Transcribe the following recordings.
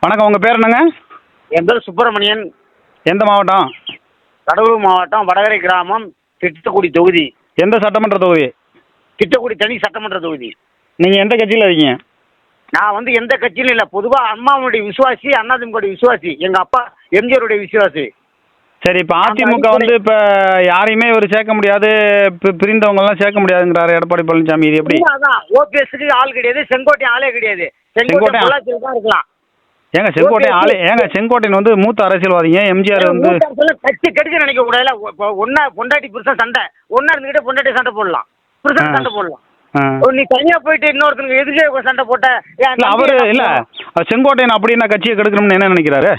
வணக்கம் உங்கள் பேர் என்னங்க? என் பேர் சுப்பிரமணியன். எந்த மாவட்டம்? கடலூர் மாவட்டம் வடகரை கிராமம் திட்டக்குடி தொகுதி. எந்த சட்டமன்ற தொகுதி? திட்டக்குடி தனி சட்டமன்ற தொகுதி. நீங்கள் எந்த கட்சியில் இருக்கீங்க? நான் வந்து எந்த கட்சியிலும் இல்லை. பொதுவாக அம்மாவுடைய விசுவாசி அண்ணாதிமுகவுடைய விசுவாசி எங்கள் அப்பா எம்ஜிஆருடைய விசுவாசி. சரி இப்போ அதிமுக வந்து இப்போ யாரையுமே இவர் சேர்க்க முடியாது பி- பிரிந்தவங்கெல்லாம் சேர்க்க முடியாதுங்கிறாரு எடப்பாடி பழனிசாமி. இது எப்படி? அதான் ஓபிஎஸ்க்கு ஆள் கிடையாது செங்கோட்டை ஆளே கிடையாது. செங்கோட்டை இருக்கலாம். ஏங்க செங்கோட்டையன் ஆளு ஏங்க செங்கோட்டையன் வந்து மூத்த அரசியல்வாதிங்க எம்ஜிஆர் வந்து கட்சி கெடுக்க நினைக்க கூடாதுல ஒ- ஒ- ஒண்ணா பொண்டாட்டி புருஷன் சண்டை. ஒண்ணா இருந்துகிட்டே பொண்டாட்டி சண்டை போடலாம். புருஷன். சண்டை போடலாம். நீ தனியா போயிட்டு இன்னொருத்தனுக்கு எதுக்கே சண்டை போட்ட அவரு இல்ல செங்கோட்டையன் அப்படின்னா கட்சியை கெடுக்கணும்னு என்ன நினைக்கிறாரு?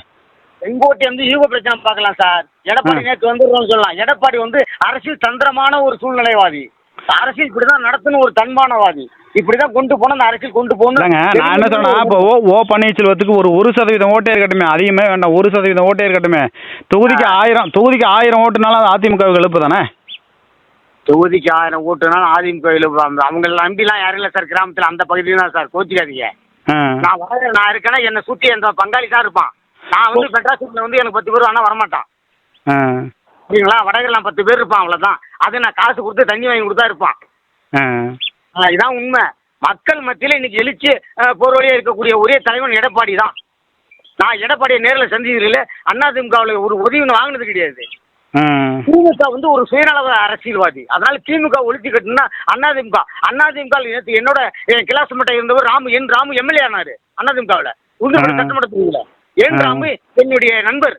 செங்கோட்டை வந்து யூக பிரச்சனை பார்க்கலாம் சார். எடப்பாடி. நேற்று வந்துடுறோம்னு சொல்லலாம். எடப்பாடி வந்து அரசியல் தந்திரமான ஒரு சூழ்நிலைவாதி. அரசியல் இப்படிதான் நடத்தணும் ஒரு தன்மானவாதி. இப்படிதான் கொண்டு போன அந்த அரசியல் கொண்டு இல்லைங்க நான் என்ன சொன்னா இப்போ ஓ ஓ பன்னீர்செல்வத்துக்கு ஒரு ஒரு சதவீதம் ஓட்டே இருக்கட்டுமே அதிகமே வேண்டாம் ஒரு சதவீதம் ஓட்டே இருக்கட்டுமே. தொகுதிக்கு ஆயிரம் தொகுதிக்கு ஆயிரம் ஓட்டுனாலும் அது அதிமுகவுக்கு எழுப்பு தானே? தொகுதிக்கு ஆயிரம் ஓட்டுனாலும் அதிமுக அவங்கள நம்பிலாம் யாரும் இல்லை சார் கிராமத்தில் அந்த பகுதியில் தான் சார் கோச்சிக்காதீங்க. நான் வர நான் இருக்கேன்னா என்னை சுற்றி எந்த பங்காளி தான் இருப்பான். நான் வந்து மெட்ராஸில் வந்து எனக்கு பத்து பேர் ஆனால் வரமாட்டான். சரிங்களா வடகரில் பத்து பேர் இருப்பான் அவ்வளோதான் அது நான் காசு கொடுத்து தண்ணி வாங்கி கொடுத்தா இருப்பான். ஆ. இதான் உண்மை மக்கள் மத்தியில் இன்னைக்கு எழுச்சி போர்வழியா இருக்கக்கூடிய ஒரே தலைவன் எடப்பாடி தான் நான் எடப்பாடியை நேரில் சந்திக்கிறதுல அதிமுகவில் ஒரு உதவி வாங்கினது கிடையாது. திமுக வந்து ஒரு சுயநல அரசியல்வாதி அதனால திமுக ஒழிச்சு கட்டுனா அதிமுக அதிமுக நேற்று என்னோட என் கிளாஸ் மட்டும் இருந்தவர் ராமு என் ராமு எம்எல்ஏ ஆனாரு அதிமுகவில் ஆ. சட்டமன்ற தொகுதியில் என். ராமு என்னுடைய நண்பர்.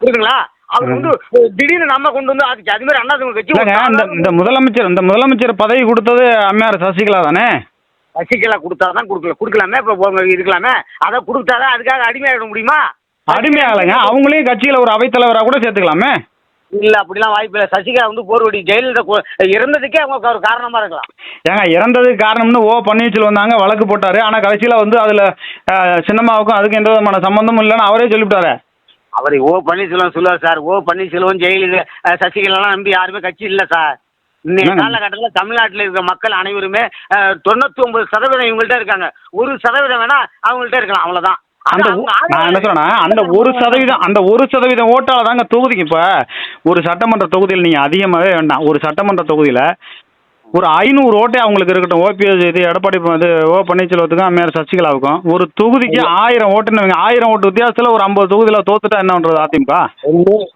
புரியுதுங்களா அவர். வந்து திடீர்னு நம்ம கொண்டு வந்து ஆச்சு அது மாதிரி அதிமுக கட்சி இந்த முதலமைச்சர் இந்த முதலமைச்சர் பதவி கொடுத்தது அம்மையார் சசிகலா தானே? சசிகலா கொடுத்தா தான் கொடுக்கல. கொடுக்கலாமே இப்போ இருக்கலாமே. அதை கொடுத்தாதான் அதுக்காக அடிமையாகிட முடியுமா? அடிமையாகலைங்க அவங்களையும் கட்சியில் ஒரு அவைத்தலைவராக கூட சேர்த்துக்கலாமே? இல்ல அப்படிலாம் வாய்ப்பு இல்லை. சசிகலா வந்து போர்வடி ஜெயலலிதா இறந்ததுக்கே அவங்க ஒரு காரணமா இருக்கலாம். ஏங்க இறந்ததுக்கு காரணம்னு ஓ பன்னீர்செல்வம் தாங்க வழக்கு போட்டாரு. ஆனால் கடைசியில் வந்து அதில் சின்னம்மாவுக்கும் அதுக்கு எந்த விதமான சம்மந்தமும் இல்லைன்னு அவரே சொல்லிவிட்டாரு. அவர் ஓ பன்னீர்செல்வம் சொல்லுவார் சார். ஓ பன்னீர்செல்வம் ஜெயலலிதா சசிகலாலாம் நம்பி யாருமே கட்சி இல்லை சார். இன்னைய என்னங்க? காலகட்டத்தில் தமிழ்நாட்டில் இருக்க மக்கள் அனைவருமே தொண்ணூத்தி ஒன்பது சதவீதம் இவங்கள்ட்ட இருக்காங்க. ஒரு சதவீதம் வேணா அவங்கள்ட்ட இருக்கலாம். அவ்வளவுதான். அந்த நான் என்ன சொல்றேன்னா அந்த ஒரு சதவீதம் அந்த ஒரு சதவீதம் ஓட்டால தாங்க தொகுதிக்கு. இப்போ ஒரு சட்டமன்ற தொகுதியில் நீங்கள் அதிகமாகவே வேண்டாம். ஒரு சட்டமன்ற தொகுதியில் ஒரு ஐநூறு ஓட்டே அவங்களுக்கு இருக்கட்டும். ஓபிஎஸ் இது எடப்பாடி இது ஓ பன்னீர்செல்வத்துக்கும் அம்மையார் சசிகலாவுக்கும். ஒரு தொகுதிக்கு ஆயிரம் ஓட்டுன்னு வைங்க. ஆயிரம் ஓட்டு வித்தியாசத்தில் ஒரு ஐம்பது தொகுதியில் தோத்துட்டா என்ன பண்ணுறது அதிமுக?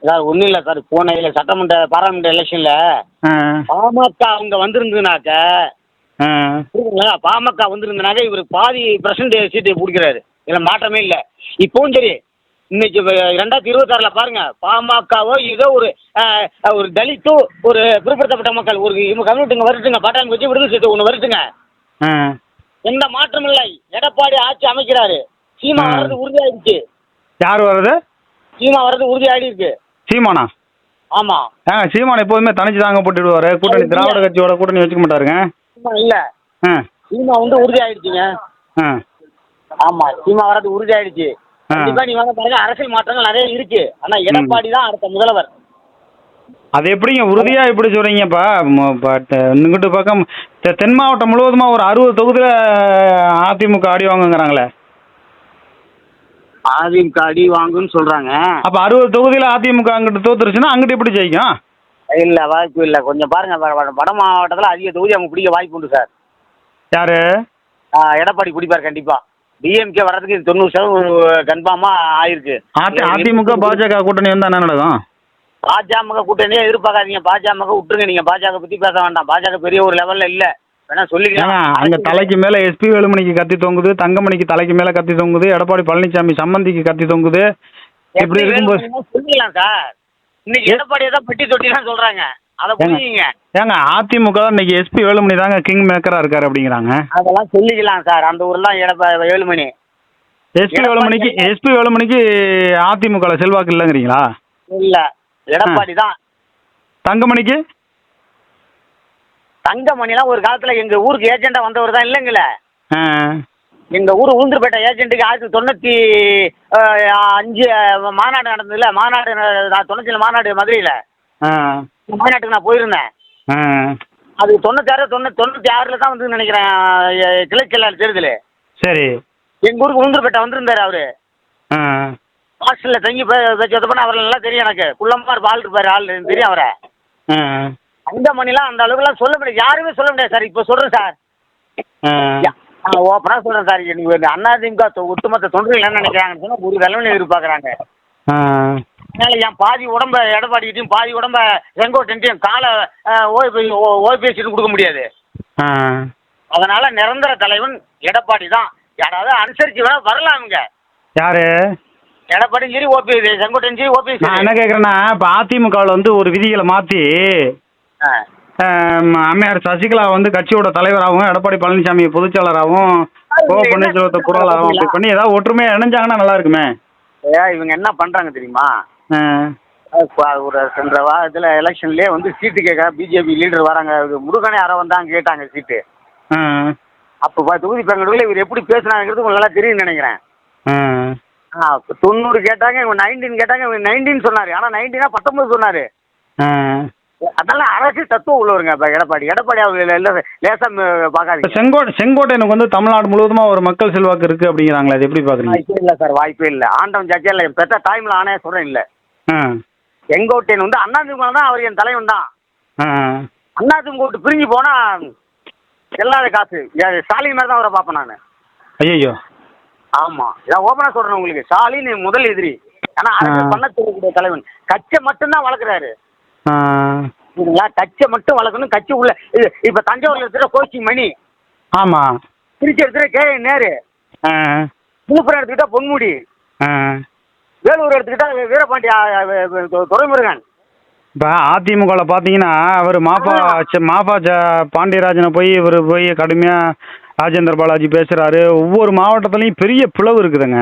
சார் ஒன்றும் இல்லை சார். போன இல்லை சட்டமன்ற பாராளுமன்ற எலெக்ஷனில் பாமக அவங்க வந்திருந்ததுனாக்க பாமக வந்திருந்தனாக்க இவர் பாதி பிரசன்ட் சீட்டு பிடிக்கிறாரு. இதில் மாற்றமே இல்லை. இப்பவும் சரி இன்னைக்கு ரெண்டாயிரத்தி இருபத்தாறுல பாருங்க பாமகவோ ஏதோ ஒரு ஒரு தலித்தோ ஒரு பிற்படுத்தப்பட்ட மக்கள் ஒரு இவங்க கம்யூனிட்டிங்க வரட்டுங்க பாட்டாளி வச்சு விடுதலை சேர்த்து ஒன்று வரட்டுங்க ஆ. எந்த மாற்றமும் இல்லை. எடப்பாடி ஆட்சி அமைக்கிறாரு. சீமா ஆ. வர்றது உறுதியாயிடுச்சு. யார் வர்றது? சீமா வர்றது உறுதியாயிடு இருக்கு சீமானா? ஆமா. ஏங்க சீமான் எப்போதுமே தனிச்சு தாங்க போட்டுடுவாரு. கூட்டணி திராவிட கட்சியோட கூட்டணி வச்சுக்க மாட்டாருங்க. இல்ல. ஆ. சீமா வந்து உறுதியாயிடுச்சுங்க. ஆ. ஆமா சீமா வர்றது உறுதியாயிடுச்சு. ஆ. கண்டிப்பா நீ வந்து பாருங்க அரசியல் மாற்றங்கள் நிறைய இருக்கு. ஆனா எடப்பாடி தான் அடுத்த முதல்வர். அது எப்படிங்க? உறுதியாக இப்படி சொல்கிறீங்கப்பா பட் இங்கிட்டு பக்கம் தென் மாவட்டம் முழுவதுமா ஒரு அறுபது தொகுதியில் அதிமுக அடி வாங்குங்கிறாங்களே? அதிமுக அடி வாங்குன்னு சொல்றாங்க. அப்போ அறுபது தொகுதியில் அதிமுக அங்கிட்டு தோத்துருச்சுன்னா அங்கிட்டு எப்படி ஜெயிக்கும்? இல்ல வாய்ப்பு இல்ல. கொஞ்சம் பாருங்க வட- வட- வட மாவட்டத்துல அதிக தொகுதி அவங்க பிடிக்க வாய்ப்பு உண்டு சார். யாரு? எடப்பாடி பிடிப்பார் கண்டிப்பா. டிஎம்கே வர்றதுக்கு இது தொண்ணூறு சதவீதம் கன்ஃபார்மா ஆயிருக்கு. அதி அதிமுக பாஜக கூட்டணி வந்தால் என்ன நடக்கும்? பாஜக கூட்டணியே எதிர்பார்க்காதீங்க. பாஜக விட்டுருங்க. நீங்க பாஜக பத்தி பேச வேண்டாம். பாஜக பெரிய ஒரு லெவல்ல இல்ல. வேணா சொல்லிக்கலாம். அங்கே தலைக்கு மேலே எஸ்பி வேலுமணிக்கு கத்தி தொங்குது தங்கமணிக்கு தலைக்கு மேலே கத்தி தொங்குது எடப்பாடி பழனிசாமி சம்மந்திக்கு கத்தி தொங்குது. இப்படி எப்படி இருக்கும்போது வேணுமோ சொல்லிக்கலாம் சார். இன்னைக்கு எடப்பாடியை தான் பெட்டி தொட்டி தான் சொல்றாங்க. ஏங்க அதிமுக இன்னைக்கு எஸ்பி வேலுமணி தாங்க கிங் மேக்கரா இருக்காரு அப்படிங்கிறாங்க. அதெல்லாம் சொல்லிக்கலாம் சார். அந்த ஊர்லாம் ஏழுமணி எஸ்பி வேலுமணிக்கு எஸ்பி வேலுமணிக்கு அதிமுக செல்வாக்கு இல்லைங்கிறீங்களா? இல்ல. எடப்பாடி தான். தங்கமணிக்கு? தங்கமணிலாம் ஒரு காலத்துல எங்க ஊருக்கு ஏஜெண்டா வந்தவர் தான் இல்லைங்கள? எங்க ஊர் உளுந்தூர்பேட்டை ஏஜென்ட்டுக்கு ஆயிரத்தி தொண்ணூத்தி அஞ்சு மாநாடு நடந்ததுல மாநாடு தொண்ணூத்தி மாநாடு மதுரையில. மாநாட்டுக்கு நான் போயிருந்தேன். அது தொண்ணூத்தாறு தொண்ணூத்தி தொண்ணூத்தி ஆறுல தான் வந்து நினைக்கிறேன் கிழக்கு எல்லா தேர்தல். சரி. எங்கள் ஊருக்கு உளுந்தூர்பேட்டை வந்திருந்தாரு அவரு. ஹாஸ்டலில் தங்கி வச்சது பண்ண அவரை நல்லா தெரியும் எனக்கு. குள்ளமாக இருப்ப ஆள் இருப்பார் ஆள் தெரியும் அவரை. அந்த மணிலாம் அந்த அளவுக்குலாம் சொல்ல முடியாது. யாருமே சொல்ல முடியாது சார். இப்போ சொல்கிறேன் சார். ஓப்பனாக சொல்கிறேன் சார். அண்ணாதிமுக தொ- ஒட்டுமொத்த தொண்டர்கள் என்ன நினைக்கிறாங்கன்னு சொன்னால் ஒரு தலைவனை எதிர்பார்க்குறாங்க. அதனால என் பாதி உடம்ப எடப்பாடிக்கிட்டையும் பாதி உடம்ப செங்கோட்டையும் காலை ஓய்வு ஓய்பேசிட்டு கொடுக்க முடியாது. அதனால நிரந்தர தலைவன் எடப்பாடி தான். யாராவது அனுசரிச்சு வேணா வரலாமுங்க யாரு? எடப்பாடியும் சரி ஓபிஎஸ் செங்கோட்டையும் சரி ஓபிஎஸ் நான் என்ன கேட்குறேன்னா இப்போ அதிமுகவில் வந்து ஒரு விதிகளை மாற்றி அம்மையார் சசிகலா வந்து கட்சியோட தலைவராகவும் எடப்பாடி பழனிசாமி பொதுச்செயலராகவும் கோ பன்னீர்செல்வத்தை பொருளாளராகவும் அப்படி பண்ணி ஏதாவது ஒற்றுமையாக இணைஞ்சாங்கன்னா நல்லா இருக்குமே. இவங்க என்ன பண்றாங்க தெரியுமா? ஒரு சென்ற வாரத்தில் எலெக்ஷன்லேயே வந்து சீட்டு கேட்க பிஜேபி லீடர் வராங்க. இது முருகனே யாரோ வந்தாங்க கேட்டாங்க சீட்டு. அப்போ தொகுதி பங்கீடுல இவர் எப்படி பேசுனாங்கிறது உங்களுக்கு நல்லா தெரியும்னு நினைக்கிறேன். ஆ. தொண்ணூறு கேட்டாங்க இவங்க நைன்டீன் கேட்டாங்க இவங்க நைன்டீன் சொன்னார். ஆனால் நைன்டீனா பத்தொன்பது சொன்னார். அதெல்லாம் அரசியல் தத்துவம் உள்ளவருங்க இப்போ எடப்பாடி. எடப்பாடி அவர் லேசாக பார்க்காதீங்க. செங்கோட்டை செங்கோட்டையனுக்கு வந்து தமிழ்நாடு முழுவதுமா ஒரு மக்கள் செல்வாக்கு இருக்கு அப்படிங்கிறாங்களே அது எப்படி பார்க்குறீங்க? இல்லை சார் வாய்ப்பே இல்லை. ஆண்டவன் ஜாக்கியா இல்லை பெற்ற டைமில் ஆனே சொல்கிறேன் இல்லை. ஆ. செங்கோட்டையன் வந்து அண்ணாதிமுக தான் அவர் என் தலைவன் தான். அண்ணாதிமுக விட்டு பிரிஞ்சு போனால் எல்லாத காசு. ஸ்டாலின் மாதிரி தான் அவரை பார்ப்பேன் நான். ஐயோ ஆமாம் இதான் ஓப்பனாக சொல்கிறேன் உங்களுக்கு. ஸ்டாலின் முதல் எதிரி. ஆனால் அரசியல் ஆ. பண்ண தெரியக்கூடிய தலைவன். கட்சை மட்டும்தான் வளர்க்குறாரு. சரிங்களா கட்சை மட்டும் வளர்க்கணும். கட்சி உள்ள இது இப்போ தஞ்சாவூரில் இருக்கிற கோச்சிங் மணி. ஆமாம் திருச்சி எடுத்துகிற கே நேரு. விழுப்புரம் எடுத்துக்கிட்டா பொன்முடி. வேலூர் எடுத்துக்கிட்டா வீரபாண்டி ஆ, ஆ, து- து- துரைமுருகன். இப்போ அதிமுகவில் பார்த்தீங்கன்னா அவர் மாப்பா மாப்பா ஜ பாண்டியராஜனை போய் இவர் போய் கடுமையாக ராஜேந்திர பாலாஜி பேசுகிறாரு ஒவ்வொரு மாவட்டத்துலேயும் பெரிய பிளவு இருக்குதுங்க.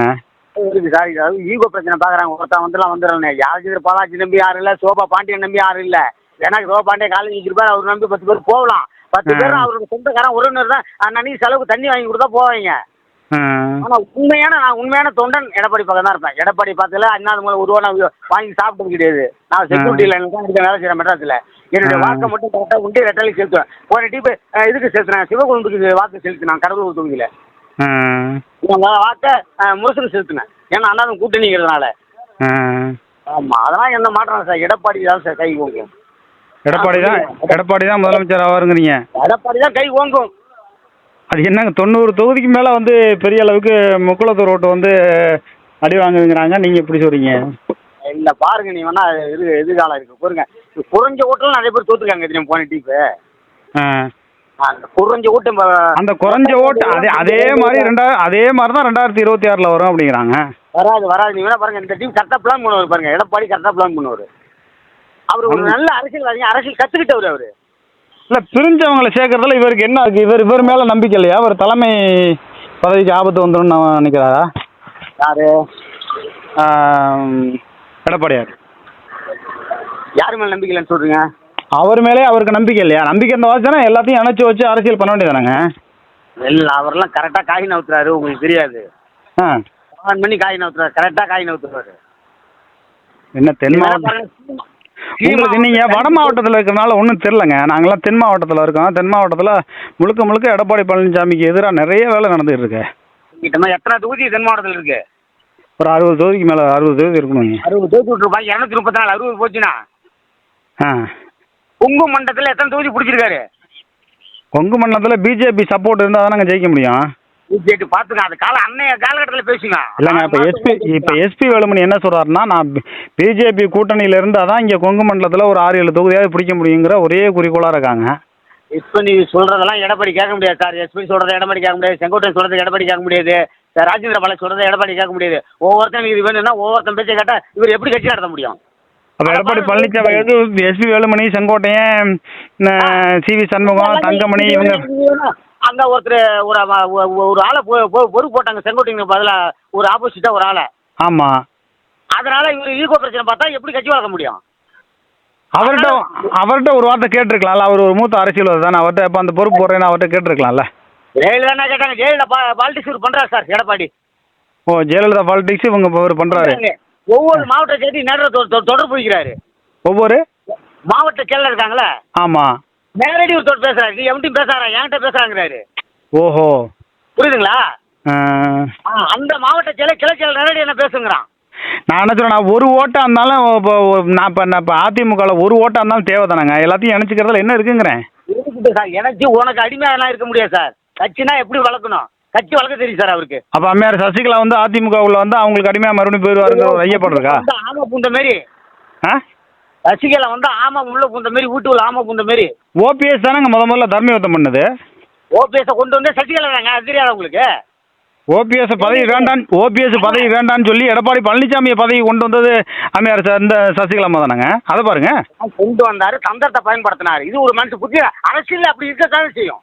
இருக்கு சார் ஈகோ பிரச்சனை பார்க்குறாங்க ஒருத்தன் வந்துலாம் வந்துடுறேன் யாருக்கு பாலாஜி நம்பி யாரும் இல்லை சோபா பாண்டியன் நம்பி யாரும் இல்லை. எனக்கு சோபா பாண்டியன் காலேஜ் வச்சிருப்பாரு. அவர் நம்பி பத்து பேர் போகலாம். பத்து. பேர் அவரோட சொந்தக்காரன் உறவினர் தான் அன்னன்னைக்கு செலவுக்கு தண்ணி வாங்கி கொடுத்தா போவாங்க. ஆனால் உண்மையான நான் உண்மையான தொண்டன் எடப்பாடி பக்கம் தான் இருப்பேன். எடப்பாடி பக்கத்தில் அண்ணாது மூலம் ஒரு நான் வாங்கி சாப்பிட்டது கிடையாது. நான் செக்யூரிட்டி லைன் தான் இருக்க வேலை செய்கிறேன் மெட்ராஸில். என்னுடைய. வாக்கை மட்டும் கரெக்டாக உண்டி ரெட்டலைக்கு செலுத்துவேன். போன டீப்பு இதுக்கு செலுத்தினேன் சிவகுண்டுக்கு வாக்கு செலுத்தினேன் கடலூர் தொகுதியில். வாக்கை முரசுக்கு செலுத்தினேன். ஏன்னா அண்ணாதும் கூட்டணிங்கிறதுனால ஆமாம் அதெல்லாம் எந்த மாற்றம் சார். எடப்பாடி தான் சார் கை ஓங்கும். எடப்பாடி தான் எடப்பாடி தான் முதலமைச்சர் ஆவாருங்கிறீங்க. எடப்பாடி தான் கை ஓங்கும். அது என்னங்க தொண்ணூறு தொகுதிக்கு மேலே வந்து பெரிய அளவுக்கு முக்குளத்தூர் ரோட்டு வந்து அடி வாங்குதுங்கிறாங்க. நீங்கள் எப்படி சொல்கிறீங்க இல்லை பாருங்க நீ வேணா இது எதிர்காலம் இருக்கு. பாருங்க குறைஞ்ச ஓட்டெல்லாம் நிறைய பேர் தோத்துருக்காங்க தெரியும் போன டீப்பு. அந்த குறைஞ்ச ஓட்டு அந்த குறைஞ்ச ஓட்டு அதே அதே மாதிரி ரெண்டா அதே மாதிரி தான் ரெண்டாயிரத்தி இருபத்தி ஆறில் வரும் அப்படிங்கிறாங்க. வராது வராது. நீ வேணா பாருங்க இந்த டீம் கரெக்டாக பிளான் பண்ணுவார் பாருங்க. எடப்பாடி கரெக்டாக பிளான் பண்ணுவார். அவர் ஒரு நல்ல அரசியல்வாதி அரசியல் கற்றுக்கிட்டவர் அவர். இல்லை பிரிஞ்சவங்களை சேர்க்கறதுல இவருக்கு என்ன இருக்குது இவர் இவர் மேலே நம்பிக்கை இல்லையா? அவர் தலைமை பதவிக்கு ஆபத்து வந்துடும் நான் நினைக்கிறாரா? யாரு? எடப்பாடியார். யார் மேலே நம்பிக்கை இல்லைன்னு சொல்றீங்க? அவர் மேலே அவருக்கு நம்பிக்கை இல்லையா? நம்பிக்கை இருந்த வச்சுனா எல்லாத்தையும் இணைச்சி வச்சு அரசியல் பண்ண வேண்டியதானங்க இல்லை அவரெல்லாம் கரெக்டாக காய் நவுத்துறாரு உங்களுக்கு தெரியாது. ஆ. ஆன் பண்ணி காய் நவுத்துறாரு கரெக்டாக காய் நவுத்துறாரு. என்ன தென் மாவட்டம் உங்களுக்கு நீங்கள் வட மாவட்டத்தில் இருக்கிறனால ஒன்றும் தெரிலங்க நாங்களாம் தென் மாவட்டத்தில் இருக்கோம். தென் மாவட்டத்தில் முழுக்க முழுக்க எடப்பாடி பழனிசாமிக்கு எதிராக நிறைய வேலை நடந்துகிட்டு இருக்கு. கிட்டமா எத்தனை தொகுதி தென் மாவட்டத்தில் இருக்கு? ஒரு அறுபது தொகுதிக்கு மேலே அறுபது தொகுதி இருக்கணுங்க. அறுபது தொகுதி விட்டுருப்பாங்க. இரநூத்தி முப்பத்தி நாலு அறுபது போச்சுன்னா? ஆ. கொங்கு மண்டலத்தில் எத்தனை தொகுதி பிடிச்சிருக்காரு? கொங்கு மண்டலத்தில் பிஜேபி சப்போர்ட் இருந்தால் தானங்க ஜெயிக்க முடியும். பிஜேபி பார்த்துங்க அது கால அன்னைய காலகட்டத்தில் பேசுங்க. இல்லைங்க இப்போ எஸ்பி இப்போ எஸ்பி வேலுமணி என்ன சொல்கிறாருன்னா நான் பிஜேபி கூட்டணியில் இருந்தால் தான் இங்கே கொங்கு மண்டலத்தில் ஒரு ஆறு ஏழு தொகுதியாவது பிடிக்க முடியுங்கிற ஒரே குறிக்கோளாக இருக்காங்க. இப்போ நீ சொல்றதெல்லாம் எடப்பாடி கேட்க முடியாது சார். எஸ்பி சொல்றதை எடப்பாடி கேட்க முடியாது. செங்கோட்டையன் சொல்றது எடப்பாடி கேட்க முடியாது. ராஜேந்திர பாலாஜி சொல்றதை எடப்பாடி கேட்க முடியாது. ஒவ்வொருத்தன் இது வேணும்னா ஒவ்வொருத்தன் பேச்சை கேட்டா இவர் எப்படி கட்சி நடத்த முடியும்? அப்போ எடப்பாடி பழனிசாமி வந்து SP Velumani Sengottaiyan C V Shanmugam Thangamani இவங்க அங்க ஒருத்தர் ஒரு ஒரு ஆளை பொ- பொ- பொறுப்பு போட்டாங்க செங்கோட்டையனுக்கு பதிலா ஒரு ஆப்போசிட்டா ஒரு ஆளை. ஆமாம் அதனால இவர் ஈகோ பிரச்சனை பார்த்தா எப்படி கட்சி வளர்க்க முடியும்? அவர்கிட்ட அவர்கிட்ட ஒரு வார்த்தை கேட்டிருக்கலாம்ல. அவர் ஒரு மூத்த அரசியல்வாதி தானே. அவர்கிட்ட இப்போ அந்த பொறுப்பு போடுறேன்னு அவர்கிட்ட கேட்டிருக்கலாம்ல. ஜெயலலிதா என்ன கேட்டாங்க. ஜெயலலிதா பாலிடிக்ஸ் இவர் பண்றாரு சார் எடப்பாடி. ஓ ஜெயலலிதா பாலிடிக்ஸ் இவங்க இவர் பண்ணுறாரு ஒவ்வொரு மாவட்ட செய்தி நேரில் தொடர்பு வைக்கிறாரு ஒவ்வொரு? மாவட்ட கேள்வி இருக்காங்களே ஆமாம் நேரடி ஒரு தொட்டு பேசுறாரு. நீ எவன்ட்டையும் பேசாரா என்கிட்ட பேசுறாங்கிறாரு ஓஹோ. புரியுதுங்களா? ஆ. அந்த மாவட்ட செயலர் கிளை செயலர் நேரடி என்ன பேசுங்கிறான்? நான் என்ன சொல்றேன் நான் ஒரு ஓட்டாக இருந்தாலும் இப்போ நான் இப்போ நான் இப்போ அதிமுகவில் ஒரு ஓட்டாக இருந்தாலும் தேவை தானேங்க எல்லாத்தையும் இணைச்சிக்கிறதுல என்ன இருக்குங்கிறேன்? இருக்குது சார். எனக்கு உனக்கு அடிமையாலாம் இருக்க முடியாது சார். கட்சினா எப்படி வளர்க்கணும்? கட்சி வளர்க்க தெரியும் சார் அவருக்கு. அப்போ அம்மையார் சசிகலா வந்து அதிமுக உள்ள வந்து அவங்களுக்கு அடிமையாக மறுபடியும் போயிடுவாருங்கிற ஐயப்பாடு இருக்கா ஆமா பூந்த மாரி. ஆ? ரசிகலை வந்து ஆமா உள்ள பூந்த மாரி வீட்டுக்குள்ள ஆமா பூந்த மாரி ஓபிஎஸ் தானேங்க முத முதல்ல தர்மயுத்தம் பண்ணது? ஓபிஎஸ் கொண்டு வந்து சசிகலை தாங்க அது தெரியாதா உங்களுக்கு? ஓபிஎஸ் பதவி வேண்டாம் ஓபிஎஸ் பதவி வேண்டாம்னு சொல்லி எடப்பாடி பழனிசாமியை பதவி கொண்டு வந்தது அம்மையார் இந்த சசிகலா அம்மா தானேங்க? அதை பாருங்க. கொண்டு வந்தாரு தந்திரத்தை பயன்படுத்தினாரு. இது ஒரு மனுஷன் புத்தி அரசியல் அப்படி இருக்கத்தானே செய்யும்.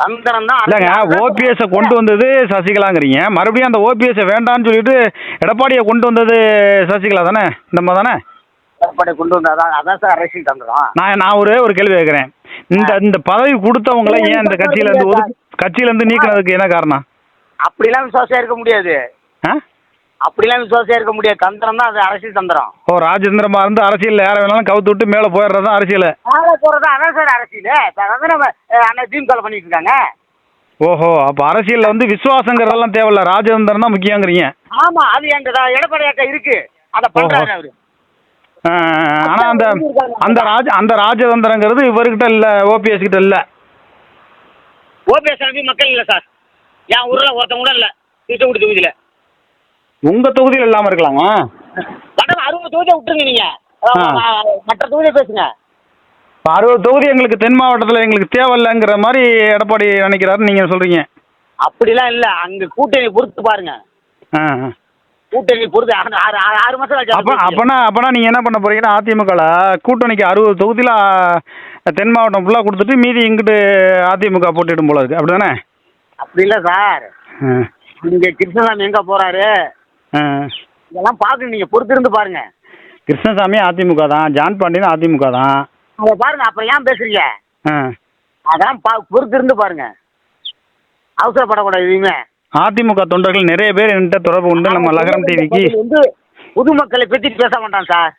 தந்திரம் தான் இல்லைங்க ஓபிஎஸ்ஸை கொண்டு வந்தது சசிகலாங்கிறீங்க. மறுபடியும் அந்த ஓபிஎஸ்ஸை வேண்டாம்னு சொல்லிட்டு எடப்பாடியை கொண்டு வந்தது சசிகலா தானே? இந்த அம்மா தானே? எடப்பாடி கொண்டு வந்தாதான் அதான் சார் அரசியல் தந்திரம் நான் நான் ஒரே ஒரு கேள்வி கேட்குறேன். இந்த இந்த பதவி கொடுத்தவங்கள ஏன் இந்த கட்சியில இருந்து ஒதுக்கு கட்சியில இருந்து நீக்கினதுக்கு என்ன காரணம்? அப்படிலாம் விசுவாசம் இருக்க முடியாது. ஆ? அப்படிலாம் விசுவாசம் இருக்க முடியாது. தந்திரம் தான் அது அரசியல் தந்திரம். ஓ ராஜேந்திரமா இருந்து அரசியல் யாரை வேணாலும் கவுத்து விட்டு மேலே போயிடுறது தான் அரசியல். மேலே போகிறதா அதான் சார் அரசியல். அதான் நம்ம அஹ், அண்ணா திமுக பண்ணிட்டு இருக்காங்க. ஓஹோ அப்போ அரசியலில் வந்து விசுவாசங்கிறதெல்லாம் தேவையில்ல. ராஜேந்திரன் தான் முக்கியங்கிறீங்க. ஆமா அது எங்க எடப்பாடி அக்கா இருக்கு. அதை பண்றாரு அவரு. ஆனால் அந்த அந்த ராஜ அந்த ராஜதந்திரங்கிறது இவர்கிட்ட இல்லை ஓபிஎஸ் கிட்ட இல்லை. ஓபிஎஸ் அனுப்பி மக்கள் இல்லை சார். என் ஊர்ல ஒருத்தவங்க கூட இல்லை. தூத்துக்குடி தொகுதியில. உங்கள் தொகுதியில் இல்லாமல் இருக்கலாங்க படம் அறுபது தொகுதியை விட்டுருங்க நீங்க. ஆ. மற்ற தொகுதியை பேசுங்க. அறுபது தொகுதி எங்களுக்கு தென் மாவட்டத்தில் எங்களுக்கு தேவையில்லைங்கிற மாதிரி எடப்பாடி நினைக்கிறாருன்னு நீங்கள் சொல்கிறீங்க அப்படிலாம் இல்லை. அங்க கூட்டணி பொறுத்து பாருங்க. ஆ. கூட்டணி பொறுத்து ஆறு ஆறு ஆறு- மாசம் ஆச்சு அப்போ. அப்போனா அப்போனா நீங்கள் என்ன பண்ண போறீங்கன்னா அதிமுகவில் கூட்டணிக்கு அறுபது தொகுதியில் தென் மாவட்டம் ஃபுல்லாக கொடுத்துட்டு மீதி இங்கிட்டு அதிமுக போட்டிடும் போல அப்படி தானே அப்படி இல்லை சார். இங்க கிருஷ்ணசாமி எங்க போறாரு? இதெல்லாம் பார்க்கணும். நீங்க பொறுத்து இருந்து பாருங்க. கிருஷ்ணசாமி அதிமுக தான் ஜான் பாண்டியன் அதிமுக தான். அதை பாருங்க. அப்புறம் ஏன் பேசுறீங்க. அதான் பா பொறுத்து இருந்து பாருங்க. அவசரப்படக்கூடாது எதுவுமே அதிமுக தொண்டர்கள் நிறைய பேர் என்கிட்ட தொடர்பு கொண்டு நம்ம லகரம் டிவிக்கு வந்து பொதுமக்களை பத்தி பேச மாட்டான் சார்.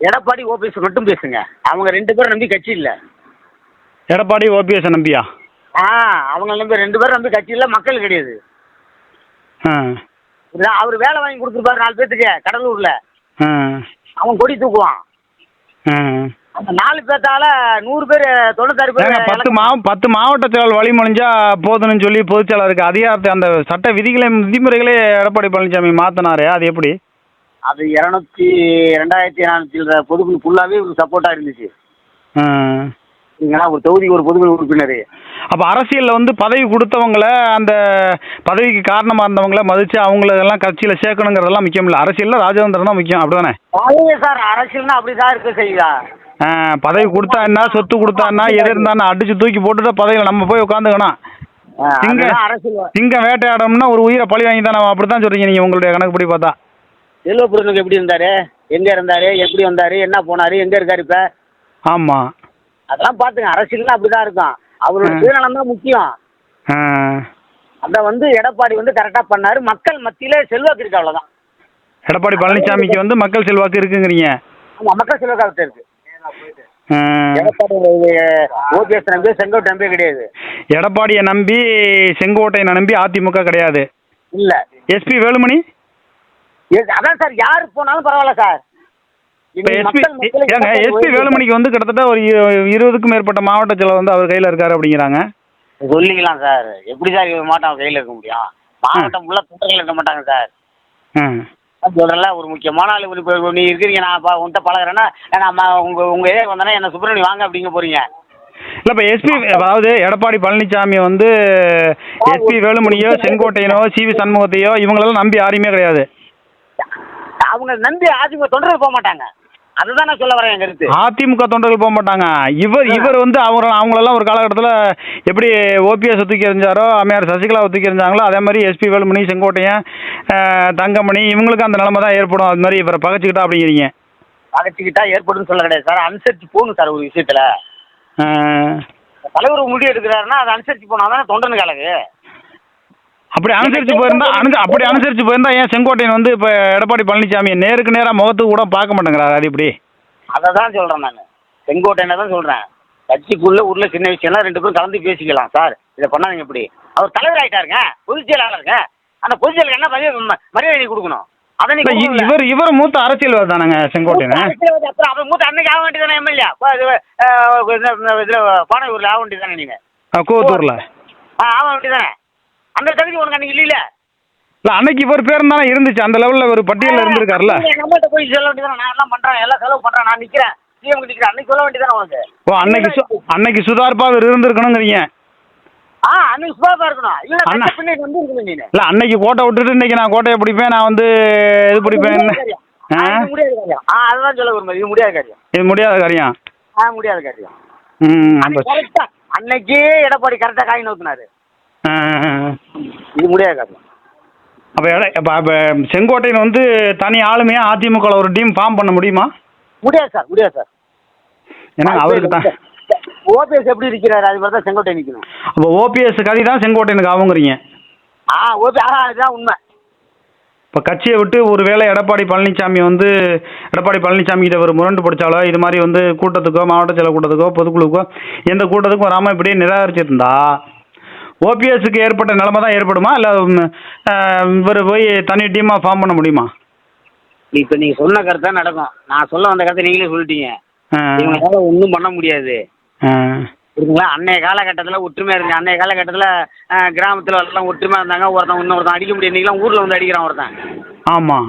எடப்பாடி ஓபிஎஸ் மட்டும் பேசுங்க. அவங்க ரெண்டு பேரும் நம்பி கட்சி இல்ல. எடப்பாடி ஓபிஎஸ் நம்பியா? ஆ அவங்க நம்பி ரெண்டு பேரும் நம்பி கட்சி இல்ல மக்கள் கிடையாது? அவர் வேலை வாங்கி கொடுத்துருப்பாரு நாலு பேத்துக்கு கடலூர்ல. அவன் கொடி தூக்குவான். நாலு பேர்த்தால நூறு பேர் தொண்ணூத்தாறு பேர் பத்து மாவ பத்து மாவட்ட செயலாளர் வழிமொழிஞ்சா போதும்னு சொல்லி பொதுச்செயலாளருக்கு அதிகாரத்தை அந்த சட்ட விதிகளை விதிமுறைகளே எடப்பாடி பழனிசாமி மாத்தினாரு அது எப்படி? அது இரநூத்தி ரெண்டாயிரத்தி நானூத்தி பொதுக்குழு ஃபுல்லாவே இவருக்கு சப்போர்ட்டா இருந்துச்சு. சரிங்களா ஒரு தொகுதிக்கு ஒரு பொதுக்குழு உறுப்பினர். அப்போ அரசியலில் வந்து பதவி கொடுத்தவங்கள அந்த பதவிக்கு காரணமாக இருந்தவங்கள மதித்து அவங்கள எல்லாம் கட்சியில் சேர்க்கணுங்கிறதெல்லாம் முக்கியம் இல்லை. அரசியலில் ராஜதந்திரம் தான் முக்கியம் அப்படிதானே? சார் அரசியல்னா அப்படிதான் இருக்க செய்யுதா? பதவி கொடுத்தா என்ன சொத்து கொடுத்தா என்ன எது இருந்தா அடிச்சு தூக்கி போட்டுட்டு பதவியில் நம்ம போய் உட்காந்துக்கணும் திங்க திங்க வேட்டையாடணும்னா ஒரு உயிரை பழி வாங்கி தானே அப்படி தான் சொல்கிறீங்க நீங்கள் உங்களுடைய கணக்குப்படி பார்த்தா. செல்வபுரனுக்கு எப்படி இருந்தாரு? எங்க இருந்தாரு? எப்படி வந்தாரு? என்ன போனாரு? எங்க இருக்காரு இப்ப? ஆமாம் அதெல்லாம் பாத்துங்க அரசியல்னா அப்படிதான் இருக்கும். அவரோட. சுயநலம் தான் முக்கியம். அத வந்து எடப்பாடி வந்து கரெக்டா பண்ணாரு. மக்கள் மத்தியில செல்வாக்கு இருக்கு அவ்வளவுதான். எடப்பாடி பழனிசாமிக்கு வந்து மக்கள் செல்வாக்கு இருக்குங்கிறீங்க. ஆமா மக்கள் செல்வாக்கு இருக்கு. ஓபிஎஸ் நம்பி செங்கோட்டை நம்பி கிடையாது. எடப்பாடியை நம்பி செங்கோட்டையை நம்பி அதிமுக கிடையாது. இல்ல. எஸ்பி வேலுமணி? அதான் சார் யாரு போனாலும் பரவாயில்ல சார். எஸ்பி வேலுமணிக்கு வந்து கிட்டத்தட்ட ஒரு இரு- இருபதுக்கும் மேற்பட்ட மாவட்ட செயலர் வந்து அவர் கையில் இருக்காரு அப்படிங்கிறாங்க. சொல்லிக்கலாம் சார். எப்படி சார் இவங்க மாட்டம் கையில இருக்க முடியும்? மாவட்டம் ஃபுல்லா தொண்டர்கள் இருக்க மாட்டாங்க சார். சொல்றல ஒரு முக்கியமான ஆளு இப்ப இப்ப நீ இருக்கிறீங்க நான் பா- உன்கிட்ட பழகுறேன்னா நான் ம- உங்க உங்க ஏரியாவுக்கு வந்தேன்னா என்ன சுப்பிரமணி வாங்க அப்படிங்க போறீங்க. இல்லை இப்போ எஸ்பி அதாவது எடப்பாடி பழனிசாமி வந்து எஸ்பி வேலுமணியோ செங்கோட்டையனோ சிவி சண்முகத்தையோ இவங்களெல்லாம் நம்பி யாரையுமே கிடையாது. அவங்க நம்பி அதிமுக தொண்டர்கள் போக மாட்டாங்க. அதுதான் நான் சொல்ல வரேன் என் கருத்து. அதிமுக தொண்டர்கள் போக மாட்டாங்க. இவர் இவர் வந்து அவங்க அவங்களெல்லாம் ஒரு காலகட்டத்தில் எப்படி ஓபிஎஸ் தூக்கி எறிஞ்சாரோ அம்மையார் சசிகலாவை தூக்கி எறிஞ்சாங்களோ அதே மாதிரி எஸ்பி வேலுமணி செங்கோட்டையன் அஹ், தங்கமணி இவங்களுக்கு அந்த நிலைமை தான் ஏற்படும். அது மாதிரி இவரை பகச்சிக்கிட்டா அப்படிங்கிறீங்க. பகச்சுக்கிட்டா ஏற்படும் சொல்ல கிடையாது சார். அனுசரிச்சு போகணும் சார் ஒரு விஷயத்துல. அஹ், தலைவர் முடிவு எடுக்கிறாருன்னா அதை அனுசரிச்சு போனாதான் தொண்டனுக்கு அழகு. அப்படி அனுசரித்து போயிருந்தா அனு அப்படி அனுசரித்து போயிருந்தா ஏன் செங்கோட்டையன் வந்து இப்போ எடப்பாடி பழனிசாமியை நேருக்கு நேராக முகத்துக்கு கூட பார்க்க மாட்டேங்கிறாரு அது இப்படி அதை தான் சொல்றேன் நான். செங்கோட்டையில தான் சொல்றேன். கட்சிக்குள்ள ஊர்ல சின்ன விஷயம்லாம் ரெண்டு பேரும் கலந்து பேசிக்கலாம் சார். இதை பண்ணாதீங்க இப்படி. அவர் தலைவர் ஆயிட்டாருங்க. பொதுச் செயலாளருங்க அந்த பொதுச் என்ன மரியாதை கொடுக்கணும். இவர் இவர் மூத்த அரசியல்வாதி தானேங்க செங்கோட்டையன். அப்புறம் மூத்த அன்னைக்கு ஆக வேண்டியதானே எம்எல்ஏ? இதுல பானையூர்ல ஆக வேண்டியதானே நீங்க? கோவத்தூர்ல. ஆக வேண்டியதானே? அந்த தகுதி உனக்கு அன்னைக்கு இல்லையில? இல்ல அன்னைக்கு இவர் பேர் தானே இருந்துச்சு. அந்த லெவல்ல ஒரு பட்டியல்ல இருந்திருக்காருல்ல நீங்க நம்மள்ட்ட போய் சொல்ல வேண்டியதானே நான் எல்லாம் பண்றேன். எல்லாம் செலவு பண்றேன். நான் நிக்கிறேன். சிஎம் நிக்கிறேன் அன்னைக்கு சொல்ல வேண்டியதானே உனக்கு? ஓ அன்னைக்கு சு- அன்னைக்கு சுதார்பா இவர் இருந்திருக்கணுங்கிறீங்க? ஆ அன்னைக்கு சுபாபா இருக்கணும். இல்ல அண்ணா. கட்ட பின்னாடி வந்து இருக்கணும் நீனு. இல்ல அன்னைக்கு கோட்டை விட்டுட்டு இன்னைக்கு நான் கோட்டையை பிடிப்பேன் நான் வந்து இது பிடிப்பேன். முடியாத காரியம். ஆ? அதுதான் சொல்ல விரும்புறேன். இது முடியாத காரியம். இது முடியாத காரியம்? ஆ முடியாத காரியம். ம் கரெக்டா அன்னைக்கு எடப்பாடி கரெக்டா காய் நோக்குனாரு. ஆ, ஆ, ஆ. இது முடியாத காரியம் அப்ப எட- அப்ப அப்ப செங்கோட்டையன் வந்து தனி ஆளுமையா அதிமுக ஒரு டீம் ஃபார்ம் பண்ண முடியுமா? முடியாது சார் முடியாது சார். ஏன்னா அவருக்கு தான். ஓபிஎஸ் எப்படி இருக்கிறாரு? அது மாதிரி தான் செங்கோட்டை நிற்கணும் அப்போ ஓபிஎஸ் கதி தான் செங்கோட்டையனுக்கு ஆகுங்கிறீங்க. ஆ ஓபி ஆ அதுதான் உண்மை. இப்போ கட்சியை விட்டு ஒரு வேளை எடப்பாடி பழனிசாமி வந்து எடப்பாடி பழனிசாமி கிட்ட ஒரு முரண்டு பிடிச்சாலோ இது மாதிரி வந்து கூட்டத்துக்கோ மாவட்ட செயலர் கூட்டத்துக்கோ பொதுக்குழுக்கோ எந்த கூட்டத்துக்கும் வராமல் இப்படியே நிராகரிச்சிருந்தா ஓபிஎஸ்க்கு ஏற்பட்ட நிலைமை தான் ஏற்படுமா? இல்லை இவர் போய் தனி டீமாக ஃபார்ம் பண்ண முடியுமா? இப்போ நீங்க சொன்ன கருத்தா நடக்கும். நான் சொல்ல வந்த கருத்தை நீங்களே சொல்லிட்டீங்க. இவங்களால ஒன்றும் பண்ண முடியாது. இருக்குங்களா அன்னைய காலகட்டத்தில் ஒற்றுமையா இருந்துச்சு அன்னைய காலகட்டத்தில் கிராமத்தில் எல்லாம் ஒற்றுமையா இருந்தாங்க. ஒருத்தன் இன்னொருத்தன் அடிக்க முடியும் இன்னைக்கெல்லாம் ஊரில் வந்து அடிக்கிறான் ஒருத்தன். ஆமாம்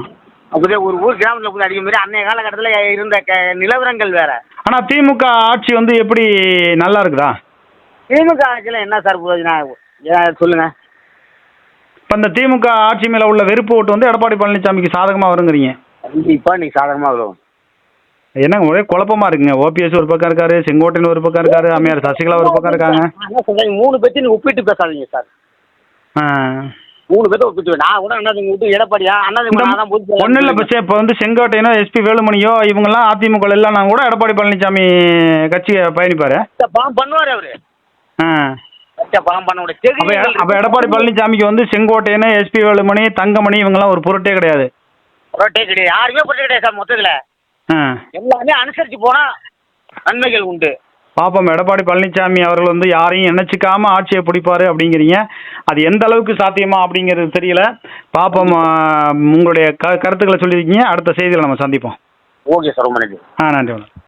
அப்படியே ஒரு ஊர் கிராமத்தில் வந்து அடிக்க முடியும் அன்னைய காலகட்டத்தில் இருந்த க நிலவரங்கள் வேற. ஆனால் திமுக ஆட்சி வந்து எப்படி நல்லா இருக்குதா? திமுக ஆட்சியில் என்ன சார் பிரயோஜனம் ஏன் சொல்லுங்க. இப்போ இந்த திமுக ஆட்சி மேலே உள்ள வெறுப்பு ஓட்டு வந்து எடப்பாடி பழனிசாமிக்கு சாதகமாக வருங்கிறீங்க. கண்டிப்பா நீ சாதகமாக வரும். என்னங்க ஒரே குழப்பமா இருக்குங்க. ஓபிஎஸ் ஒரு பக்கம் இருக்காரு செங்கோட்டையன் ஒரு பக்கம் இருக்காரு அம்மையார் சசிகலா ஒரு பக்கம் இருக்காங்க. சொல்றேன் மூணு பேர்த்தையும் நீ ஒப்பிட்டு பேசாதீங்க சார். மூணு பேர்த்த ஒப்பிட்டு நான் கூட அண்ணாதிமுக விட்டு எடப்பாடியா? அண்ணாதிமுக. ஒன்றும் இல்லை பச்சே இப்போ வந்து செங்கோட்டையனோ எஸ்பி வேலுமணியோ இவங்கெல்லாம் அதிமுக இல்லைன்னா கூட எடப்பாடி பழனிசாமி கட்சியை பயணிப்பாரு. பண்ணுவார் அவரு. அப்போ எடப்பாடி பழனிசாமிக்கு வந்து செங்கோட்டையன் எஸ்பி வேலுமணி தங்கமணி இவங்கெல்லாம் ஒரு பொருட்டே கிடையாது. புரட்டே கிடையாது. யாருமே புரட்டே கிடையாது சார் மொத்தத்தில். எல்லாமே அனுசரிச்சு போனா நன்மைகள் உண்டு. பாப்போம் எடப்பாடி பழனிசாமி அவர்கள் வந்து யாரையும் நினைச்சுக்காம ஆட்சியை பிடிப்பாரு அப்படிங்கிறீங்க. அது எந்த அளவுக்கு சாத்தியமா அப்படிங்கிறது தெரியல. பாப்போம் உங்களுடைய க கருத்துக்களை சொல்லியிருக்கீங்க. அடுத்த செய்தியில் நம்ம சந்திப்போம். ஓகே சார் ரொம்ப நன்றி. ஆ நன்றி